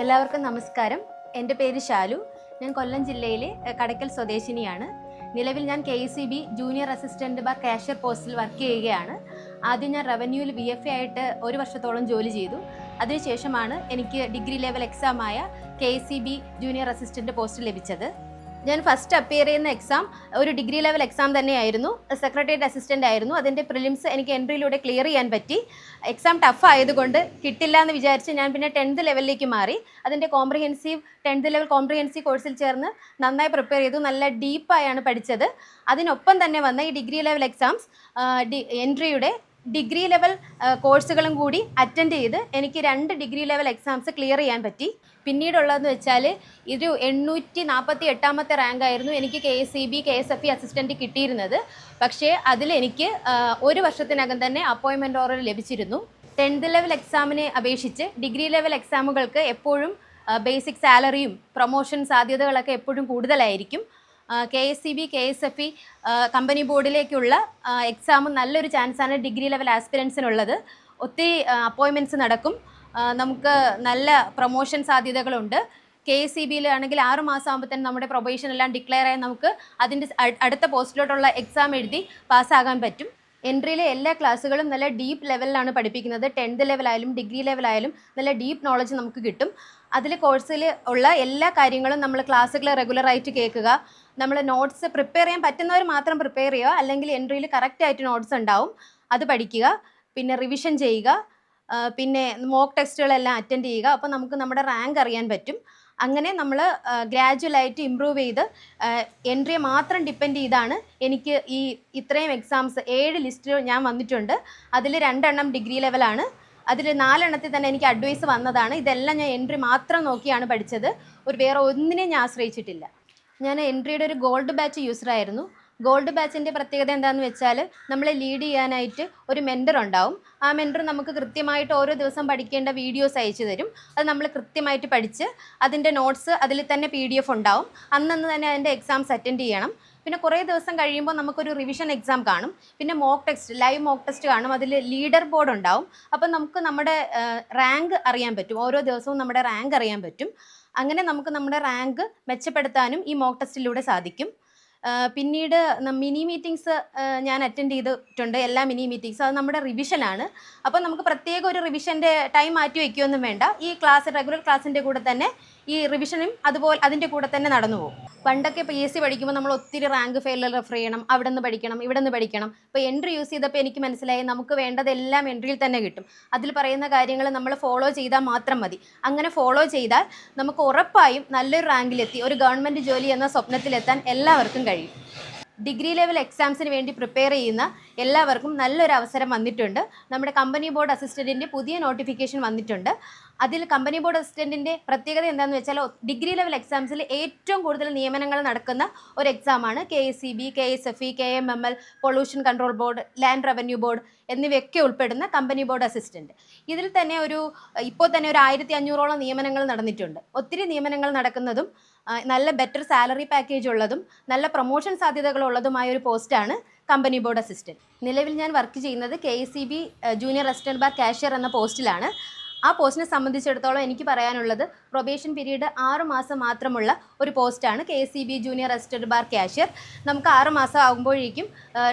എല്ലാവർക്കും നമസ്കാരം. എന്റെ പേര് ഷാലു ഞാൻ കൊല്ലം ജില്ലയിലെ കടക്കൽ സ്വദേശിനിയാണ്. നിലവിൽ ഞാൻ K C B junior assistant bar cashier പോസ്റ്റിൽ വർക്ക് ചെയ്യുകയാണ്. ആദ്യം ഞാൻ റവന്യൂവിൽ ബി എഫ് എ ആയിട്ട് ഒരു വർഷത്തോളം ജോലി ചെയ്തു. അതിനുശേഷമാണ് എനിക്ക് degree level എക്സാമായ K C B junior assistant post ലഭിച്ചത്. ഞാൻ ഫസ്റ്റ് അപ്പിയർ ചെയ്യുന്ന എക്സാം ഒരു ഡിഗ്രി ലെവൽ എക്സാം തന്നെയായിരുന്നു. സെക്രട്ടേറിയറ്റ് അസിസ്റ്റന്റ് ആയിരുന്നു. അതിന്റെ പ്രിലിംസ് എനിക്ക് എൻട്രിയിലൂടെ ക്ലിയർ ചെയ്യാൻ പറ്റി. എക്സാം ടഫ് ആയതുകൊണ്ട് കിട്ടില്ല എന്ന് വിചാരിച്ച് ഞാൻ പിന്നെ ടെൻത്ത് ലെവലിലേക്ക് മാറി. അതിന്റെ കോംപ്രിഹെൻസീവ് ടെൻത്ത് ലെവൽ കോംപ്രിഹെൻസീവ് കോഴ്സിൽ ചേർന്ന് നന്നായി പ്രിപ്പയർ ചെയ്തു. നല്ല ഡീപ്പായാണ് പഠിച്ചത്. അതിനൊപ്പം തന്നെ വന്ന ഈ ഡിഗ്രി ലെവൽ എക്സാംസ് എൻട്രിയുടെ ഡിഗ്രി ലെവൽ കോഴ്സുകളും കൂടി അറ്റൻഡ് ചെയ്ത് എനിക്ക് രണ്ട് ഡിഗ്രി ലെവൽ എക്സാംസ് ക്ലിയർ ചെയ്യാൻ പറ്റി. പിന്നീടുള്ളതെന്ന് വെച്ചാൽ ഒരു എണ്ണൂറ്റി നാൽപ്പത്തി എട്ടാമത്തെ റാങ്ക് ആയിരുന്നു എനിക്ക് K S C B K S F E assistant കിട്ടിയിരുന്നത്. പക്ഷേ അതിൽ എനിക്ക് ഒരു വർഷത്തിനകം തന്നെ അപ്പോയിൻമെന്റ് ഓർഡർ ലഭിച്ചിരുന്നു. ടെൻത്ത് ലെവൽ എക്സാമിനെ അപേക്ഷിച്ച് ഡിഗ്രി ലെവൽ എക്സാമുകൾക്ക് എപ്പോഴും ബേസിക് സാലറിയും പ്രൊമോഷൻ സാധ്യതകളൊക്കെ എപ്പോഴും കൂടുതലായിരിക്കും. K S C B K S F E company ബോർഡിലേക്കുള്ള exam നല്ലൊരു ചാൻസാണ് ഡിഗ്രി ലെവൽ ആസ്പിരൻസിനുള്ളത് ഒത്തിരി അപ്പോയിൻമെന്റ്സ് നടക്കും. നമുക്ക് നല്ല പ്രൊമോഷൻ സാധ്യതകളുണ്ട്. കെ എസ് സി ബിയിലാണെങ്കിൽ ആറ് മാസം തന്നെ നമ്മുടെ പ്രൊബേഷൻ എല്ലാം ഡിക്ലെയർ ആയി നമുക്ക് അതിന്റെ അടുത്ത പോസ്റ്റിലോട്ടുള്ള എക്സാം എഴുതി പാസ്സാകാൻ പറ്റും. എൻട്രിയിലെ എല്ലാ ക്ലാസ്സുകളും നല്ല ഡീപ്പ് ലെവലിലാണ് പഠിപ്പിക്കുന്നത്. ടെൻത്ത് ലെവലായാലും ഡിഗ്രി ലെവലായാലും നല്ല ഡീപ്പ് നോളജ് നമുക്ക് കിട്ടും. അതിൽ കോഴ്സിൽ ഉള്ള എല്ലാ കാര്യങ്ങളും നമ്മൾ ക്ലാസ്സുകൾ റെഗുലറായിട്ട് കേൾക്കുക. നമ്മൾ നോട്ട്സ് പ്രിപ്പയർ ചെയ്യാൻ പറ്റുന്നവർ മാത്രം പ്രിപ്പയർ ചെയ്യുക. അല്ലെങ്കിൽ എൻട്രിയിൽ കറക്റ്റായിട്ട് നോട്ട്സ് ഉണ്ടാവും. അത് പഠിക്കുക. പിന്നെ റിവിഷൻ ചെയ്യുക. പിന്നെ മോക്ക് ടെസ്റ്റുകളെല്ലാം അറ്റൻഡ് ചെയ്യുക. അപ്പോൾ നമുക്ക് നമ്മുടെ റാങ്ക് അറിയാൻ പറ്റും. അങ്ങനെ നമ്മൾ ഗ്രാജുവലായിട്ട് ഇമ്പ്രൂവ് ചെയ്ത് എൻട്രിയെ മാത്രം ഡിപ്പെൻഡ് ചെയ്താണ്. എനിക്ക് ഈ ഇത്രയും എക്സാംസ് ഏഴ് ലിസ്റ്റ് ഞാൻ വന്നിട്ടുണ്ട്. അതിൽ രണ്ടെണ്ണം ഡിഗ്രി ലെവലാണ് അതിൽ നാലെണ്ണത്തിൽ തന്നെ എനിക്ക് അഡ്വൈസ് വന്നതാണ്. ഇതെല്ലാം ഞാൻ എൻട്രി മാത്രം നോക്കിയാണ് പഠിച്ചത്. ഒരു വേറെ ഒന്നിനെയും ഞാൻ ആശ്രയിച്ചിട്ടില്ല. ഞാൻ എൻട്രിയുടെ ഒരു ഗോൾഡ് ബാച്ച് യൂസറായിരുന്നു ഗോൾഡ് ബാച്ചിന്റെ പ്രത്യേകത എന്താണെന്ന് വെച്ചാൽ നമ്മളെ ലീഡ് ചെയ്യാനായിട്ട് ഒരു മെന്റർ ഉണ്ടാവും. ആ മെന്റർ നമുക്ക് കൃത്യമായിട്ട് ഓരോ ദിവസം പഠിക്കേണ്ട വീഡിയോസ് അയച്ചു തരും. അത് നമ്മൾ കൃത്യമായിട്ട് പഠിച്ച് അതിന്റെ നോട്ട്സ് അതിൽ തന്നെ പി ഡി എഫ് ഉണ്ടാവും. അന്നന്ന് തന്നെ അതിന്റെ എക്സാംസ് അറ്റൻഡ് ചെയ്യണം. പിന്നെ കുറേ ദിവസം കഴിയുമ്പോൾ നമുക്കൊരു റിവിഷൻ എക്സാം കാണും. പിന്നെ mock test live mock test കാണും. അതിൽ ലീഡർ ബോർഡ് ഉണ്ടാവും. അപ്പം നമുക്ക് നമ്മുടെ റാങ്ക് അറിയാൻ പറ്റും. ഓരോ ദിവസവും നമ്മുടെ റാങ്ക് അറിയാൻ പറ്റും. അങ്ങനെ നമുക്ക് നമ്മുടെ റാങ്ക് മെച്ചപ്പെടുത്താനും ഈ മോക്ക് ടെസ്റ്റിലൂടെ സാധിക്കും. പിന്നീട് മിനി മീറ്റിങ്സ് ഞാൻ അറ്റൻഡ് ചെയ്തിട്ടുണ്ട്. എല്ലാ മിനി മീറ്റിങ്സ് അത് നമ്മുടെ റിവിഷനാണ് അപ്പോൾ നമുക്ക് പ്രത്യേക ഒരു റിവിഷന്റെ ടൈം മാറ്റി വയ്ക്കുകയൊന്നും വേണ്ട. ഈ ക്ലാസ് റെഗുലർ ക്ലാസ്സിന്റെ കൂടെ തന്നെ ഈ റിവിഷനും അതുപോലെ അതിന്റെ കൂടെ തന്നെ നടന്നു പോകും. പണ്ടൊക്കെ ഇപ്പോൾ എ സി പഠിക്കുമ്പോൾ നമ്മൾ ഒത്തിരി റാങ്ക് ഫെയിലിൽ റെഫർ ചെയ്യണം അവിടെ നിന്ന് പഠിക്കണം ഇവിടെ നിന്ന് പഠിക്കണം. ഇപ്പോൾ എൻട്രി യൂസ് ചെയ്തപ്പോൾ എനിക്ക് മനസ്സിലായി നമുക്ക് വേണ്ടതെല്ലാം എൻട്രിയിൽ തന്നെ കിട്ടും. അതിൽ പറയുന്ന കാര്യങ്ങൾ നമ്മൾ ഫോളോ ചെയ്താൽ മാത്രം മതി. അങ്ങനെ ഫോളോ ചെയ്താൽ നമുക്ക് ഉറപ്പായും നല്ലൊരു റാങ്കിലെത്തി ഒരു ഗവൺമെന്റ് ജോലി എന്ന സ്വപ്നത്തിലെത്താൻ എല്ലാവർക്കും കഴിയും. ഡിഗ്രി ലെവൽ എക്സാംസിന് വേണ്ടി പ്രിപ്പയർ ചെയ്യുന്ന എല്ലാവർക്കും നല്ലൊരു അവസരം വന്നിട്ടുണ്ട്. നമ്മുടെ കമ്പനി ബോർഡ് അസിസ്റ്റന്റിന്റെ പുതിയ നോട്ടിഫിക്കേഷൻ വന്നിട്ടുണ്ട്. അതിൽ കമ്പനി ബോർഡ് അസിസ്റ്റന്റിന്റെ പ്രത്യേകത എന്താണെന്ന് വെച്ചാൽ ഡിഗ്രി ലെവൽ എക്സാംസിൽ ഏറ്റവും കൂടുതൽ നിയമനങ്ങൾ നടക്കുന്ന ഒരു എക്സാമാണ് K S C B K S F E K M M L pollution control board land revenue board എന്നിവയൊക്കെ ഉൾപ്പെടുന്ന കമ്പനി ബോർഡ് അസിസ്റ്റന്റ് ഇതിൽ തന്നെ ഒരു ഇപ്പോൾ തന്നെ ഒരു ആയിരത്തി അഞ്ഞൂറോളം നിയമനങ്ങൾ നടന്നിട്ടുണ്ട്. ഒത്തിരി നിയമനങ്ങൾ നടക്കുന്നതും നല്ല ബെറ്റർ സാലറി പാക്കേജ് ഉള്ളതും നല്ല പ്രൊമോഷൻ സാധ്യതകളുള്ളതുമായ ഒരു പോസ്റ്റാണ് കമ്പനി ബോർഡ് അസിസ്റ്റന്റ് നിലവിൽ ഞാൻ വർക്ക് ചെയ്യുന്നത് K junior assistant bar cashier എന്ന പോസ്റ്റിലാണ്. ആ പോസ്റ്റിനെ സംബന്ധിച്ചിടത്തോളം എനിക്ക് പറയാനുള്ളത് പ്രൊബേഷൻ പീരീഡ് ആറ് മാസം മാത്രമുള്ള ഒരു പോസ്റ്റാണ് K S C B junior assistant bar cashier നമുക്ക് ആറ് മാസം ആകുമ്പോഴേക്കും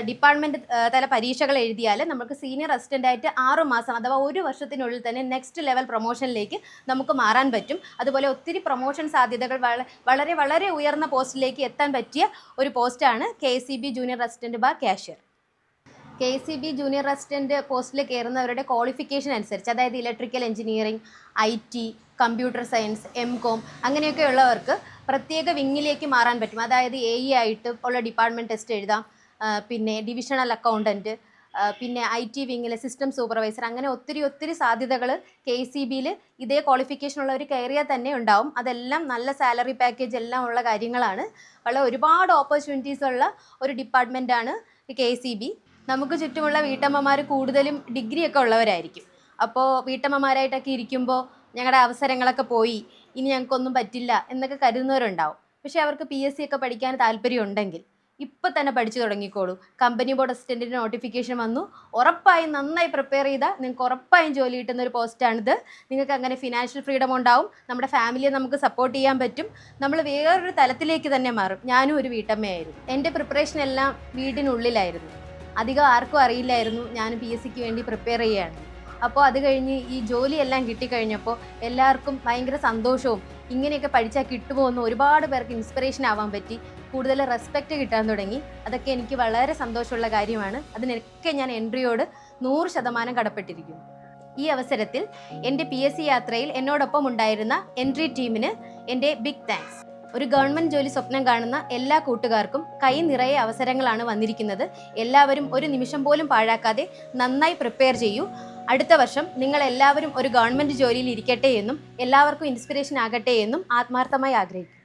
ഡിപ്പാർട്ട്മെന്റ് തല പരീക്ഷകൾ എഴുതിയാൽ നമുക്ക് സീനിയർ അസിസ്റ്റന്റ് ആയിട്ട് ആറ് മാസം അഥവാ ഒരു വർഷത്തിനുള്ളിൽ തന്നെ നെക്സ്റ്റ് ലെവൽ പ്രൊമോഷനിലേക്ക് നമുക്ക് മാറാൻ പറ്റും. അതുപോലെ ഒത്തിരി പ്രൊമോഷൻ സാധ്യതകൾ വളരെ വളരെ ഉയർന്ന പോസ്റ്റിലേക്ക് എത്താൻ പറ്റിയ ഒരു പോസ്റ്റാണ് K C B junior assistant bar cashier K C B junior assistant പോസ്റ്റിൽ കയറുന്നവരുടെ ക്വാളിഫിക്കേഷൻ അനുസരിച്ച് അതായത് electrical engineering I T computer science M com അങ്ങനെയൊക്കെ ഉള്ളവർക്ക് പ്രത്യേക വിങ്ങിലേക്ക് മാറാൻ പറ്റും. അതായത് എ ഇ ആയിട്ട് ഉള്ള ഡിപ്പാർട്ട്മെന്റ് ടെസ്റ്റ് എഴുതാം. പിന്നെ ഡിവിഷണൽ അക്കൗണ്ടന്റ് പിന്നെ ഐ ടി വിങ്ങിലെ സിസ്റ്റം സൂപ്പർവൈസർ അങ്ങനെ ഒത്തിരി ഒത്തിരി സാധ്യതകൾ കെ സി ബിയിൽ ഇതേ ക്വാളിഫിക്കേഷൻ ഉള്ളവർ കയറിയാൽ തന്നെ ഉണ്ടാവും. അതെല്ലാം നല്ല സാലറി പാക്കേജ് എല്ലാം ഉള്ള കാര്യങ്ങളാണ്. വളരെ ഒരുപാട് ഓപ്പർച്യൂണിറ്റീസ് ഉള്ള ഒരു ഡിപ്പാർട്ട്മെന്റാണ് കെ സി ബി. നമുക്ക് ചുറ്റുമുള്ള വീട്ടമ്മമാർ കൂടുതലും ഡിഗ്രി ഒക്കെ ഉള്ളവരായിരിക്കും. അപ്പോൾ വീട്ടമ്മമാരായിട്ടൊക്കെ ഇരിക്കുമ്പോൾ ഞങ്ങളുടെ അവസരങ്ങളൊക്കെ പോയി ഇനി ഞങ്ങൾക്കൊന്നും പറ്റില്ല എന്നൊക്കെ കരുതുന്നവരുണ്ടാവും. പക്ഷേ അവർക്ക് പി എസ് സി ഒക്കെ പഠിക്കാൻ താല്പര്യമുണ്ടെങ്കിൽ ഇപ്പം തന്നെ പഠിച്ചു തുടങ്ങിക്കോളൂ. കമ്പനി ബോർഡ് അസിസ്റ്റന്റിന്റെ നോട്ടിഫിക്കേഷൻ വന്നു. ഉറപ്പായും നന്നായി പ്രിപ്പയർ ചെയ്താൽ നിങ്ങൾക്ക് ഉറപ്പായും ജോലി കിട്ടുന്ന ഒരു പോസ്റ്റാണിത് നിങ്ങൾക്ക് അങ്ങനെ ഫിനാൻഷ്യൽ ഫ്രീഡം ഉണ്ടാവും. നമ്മുടെ ഫാമിലിയെ നമുക്ക് സപ്പോർട്ട് ചെയ്യാൻ പറ്റും. നമ്മൾ വേറൊരു തലത്തിലേക്ക് തന്നെ മാറും. ഞാനും ഒരു വീട്ടമ്മയായിരുന്നു. എന്റെ പ്രിപ്പറേഷൻ എല്ലാം വീടിനുള്ളിലായിരുന്നു. അധികം ആർക്കും അറിയില്ലായിരുന്നു. ഞാൻ പി എസ് സിക്ക് വേണ്ടി പ്രിപ്പയർ ചെയ്യുകയാണ്. അപ്പോൾ അത് കഴിഞ്ഞ് ഈ ജോലിയെല്ലാം കിട്ടിക്കഴിഞ്ഞപ്പോൾ എല്ലാവർക്കും ഭയങ്കര സന്തോഷവും ഇങ്ങനെയൊക്കെ പഠിച്ചാൽ കിട്ടുമോ എന്ന് ഒരുപാട് പേർക്ക് ഇൻസ്പിറേഷൻ ആവാൻ പറ്റി. കൂടുതൽ റെസ്പെക്റ്റ് കിട്ടാൻ തുടങ്ങി. അതൊക്കെ എനിക്ക് വളരെ സന്തോഷമുള്ള കാര്യമാണ്. അതിനൊക്കെ ഞാൻ എൻട്രിയോട് നൂറ് ശതമാനം കടപ്പെട്ടിരിക്കുന്നു. ഈ അവസരത്തിൽ എന്റെ പി എസ് സി യാത്രയിൽ എന്നോടൊപ്പം ഉണ്ടായിരുന്ന എൻട്രി ടീമിന് എന്റെ ബിഗ് താങ്ക്സ് ഒരു ഗവൺമെന്റ് ജോലി സ്വപ്നം കാണുന്ന എല്ലാ കൂട്ടുകാർക്കും കൈ നിറയെ അവസരങ്ങളാണ് വന്നിരിക്കുന്നത്. എല്ലാവരും ഒരു നിമിഷം പോലും പാഴാക്കാതെ നന്നായി പ്രിപ്പയർ ചെയ്യൂ. അടുത്ത വർഷം നിങ്ങൾ എല്ലാവരും ഒരു ഗവൺമെന്റ് ജോലിയിൽ ഇരിക്കട്ടെ എന്നും എല്ലാവർക്കും ഇൻസ്പിറേഷൻ ആകട്ടെ എന്നും ആത്മാർത്ഥമായി ആഗ്രഹിക്കുന്നു.